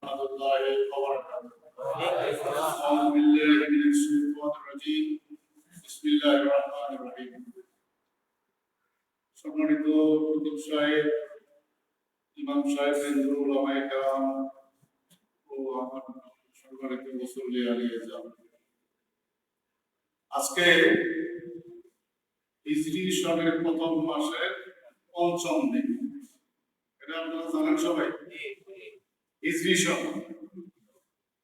ورحمة الله وبركاته أعوذ بالله من الشيطان الرجيم بسم الله الرحمن الرحيم সম্মানিত কুতুব সাহেব ইমাম সাহেব কেন্দ্র ওলামায়ে কেরাম ও আমার সম্মানিত মুসল্লি আলিয়ে যান আজকে হিজরি সনের প্রথম মাসের পঞ্চম দিন এটা আপনারা জানেন সবাই হিজরি সন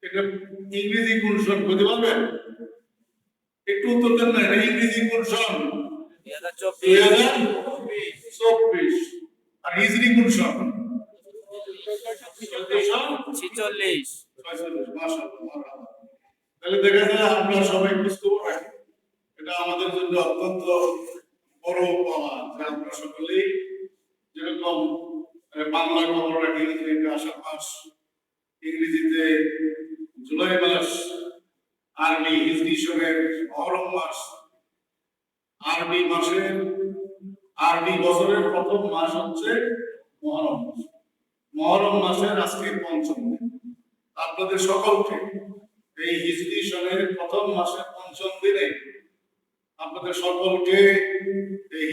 এটা ইংরেজি কোন সন বলতে পারবেন? একটু উত্তর দেন না এটা ইংরেজি কোন সন? দুই হাজার চব্বিশ। আর হিজরি কোন সন? ছিচল্লিশ। তাহলে দেখা যায় আমরা সবাই খোঁজখবর রাখি। এটা আমাদের জন্য অত্যন্ত বড় পাওয়া যে আমরা সকলেই যেরকম বাংলা খবর রাখি ইংরেজিতে আষাঢ় মাস ইংরেজিতে জুলাই মাস, আরবি হিজরি সনের মহরম মাস। আরবি মাসের, আরবি বছরের প্রথম মাস হচ্ছে মহরম। মাস মহরম মাসের আজকে পঞ্চম দিন। আপনাদের সকলকে এই হিজরি সনের প্রথম মাসের পঞ্চম দিনে আপনাদের সকলকে এই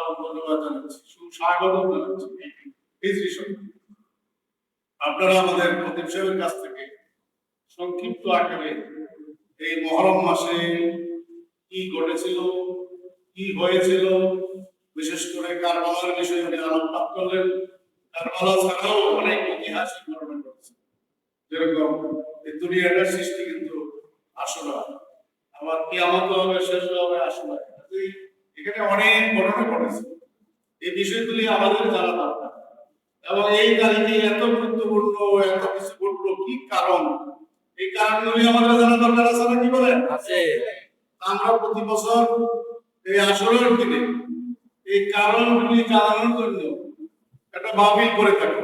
এবং ধন্যবাদ জানাচ্ছি। সুস্বাগত জানাচ্ছি আপনারা আমাদের প্রদীপ সাহেবের কাছ থেকে সংক্ষিপ্ত আকারে এই মহরম মাসে কি ঘটেছিল, কি হয়েছিল, বিশেষ করে কারবালার বিষয়ে উনি আলোকপাত করলেন। কারবালা ছাড়াও অনেক ঐতিহাসিক ঘটনা ঘটেছে যেরকম দুনিয়াটার সৃষ্টি কিন্তু আসলা আবার কি আমাকে হবে শেষ হবে আসলা এখানে অনেক ঘটনা ঘটেছে। এই বিষয়গুলি আমাদের জানা দরকার। এবং এই তারিখে এত গুরুত্বপূর্ণ এত কিছু ঘটলো কি কারণ? এই কারণগুলি আমাদের জানা দরকার আছে না কি বলেন? আছে। আমরা প্রতি বছর এই আসরের দিনে এই কারণগুলি জানানোর জন্য একটা মাহফিল করে থাকি।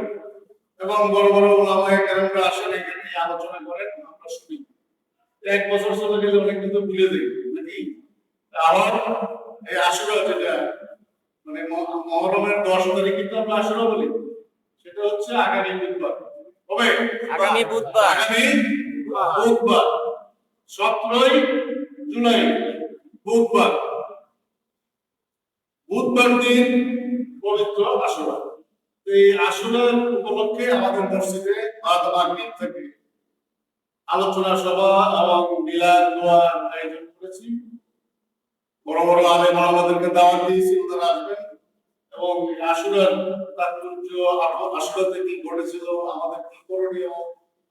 এবং বড় বড় ওলামায়ে কেরামরা আসেন এখানে আলোচনা করেন আমরা শুনি। এক বছর চলে গেলে অনেক কিন্তু ভুলে যাই নাকি আবার এই আসরা যেটা মানে মহরমের দশ তারিখ কিন্তু আমরা আসরা বলি সেটা হচ্ছে আগামী বুধবার। কবে আগামী বুধবার। আগামী বুধবার সতেরোই জুলাই বুধবার। বুধবার দিন পবিত্র আসরা এই আসরের উপলক্ষে আমাদের মসজিদে আজ মাগরিব থেকে। আলোচনা সভা এবং মিলাদ দোয়ার আয়োজন করেছি। বড় বড় আলেম আমাদেরকে দাওয়াত দিয়েছি ওনারা আসবেন। এবং তাৎপর্য কি ঘটেছিল আমাদের কি করণীয়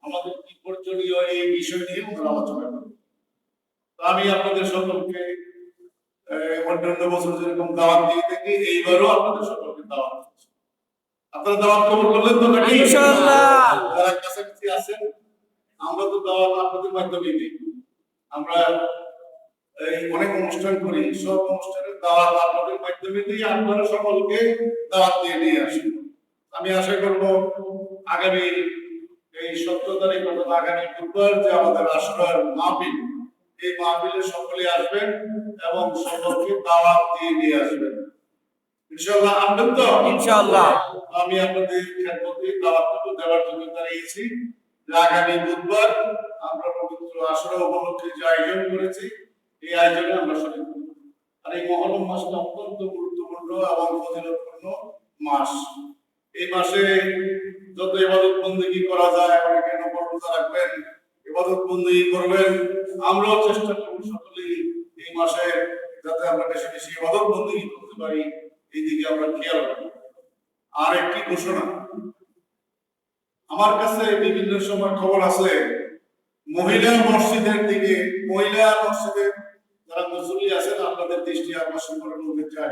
আমাদের কি বর্জনীয় এই বিষয় নিয়ে ওনারা আলোচনা করবেন আমি আপনাদের সকলকে অন্যান্য বছর যেরকম দাওয়াত দিয়ে থাকি এইবারও আপনাদের সকলকে দাওয়াত দিচ্ছি। আপনারা দাওয়াত কবুল করলেন তো নাকি। যারা কাছাকাছি আছেন আমরা তো দাওয়াত আপনাদের মাধ্যমেই দিই আমরা এই অনেক অনুষ্ঠান করি সব অনুষ্ঠানের দাওয়াত আপনাদের মাধ্যমে দিই আপনারা সকলকে দাওয়াত দিয়ে নিয়ে আসেন আমি আশা করব আগামী এই সতেরো তারিখ অর্থাৎ আগামী বুধবার যে আমাদের আসরার মাহফিল এই মাহফিলে সকলে আসবেন এবং সকলকে দাওয়াত দিয়ে নিয়ে আসবেন। ইনশাআল্লাহ তো ইনশাআল্লাহ। আমি আপনাদের খেদমতে দাওয়াতটুকু দেওয়ার জন্য দাঁড়িয়েছি। আগামী বুধবার আমরা পবিত্র আসরা উপলক্ষে যে আয়োজন করেছি, এই আয়োজনে আমরা শরীর আর এই মহরম মাসটা অত্যন্ত গুরুত্বপূর্ণ এবং ফজিলতপূর্ণ মাস। এই মাসে যত ইবাদত বন্দেগী করা যায় অনেকে নকল রোজা রাখবেন, ইবাদত বন্দেগী করবেন, আমরাও চেষ্টা করব সকলেই এই মাসে যাতে আমরা বেশি বেশি ইবাদত বন্দেগী করতে পারি, এই দিকে আমরা খেয়াল রাখব। আর একটি ঘোষণা আমার কাছে বিভিন্ন সময় খবর আছে, মহিলা মসজিদের দিকে, মহিলা মসজিদের যারা মুসল্লি আছেন, আপনাদের দৃষ্টি আকর্ষণ করার চাই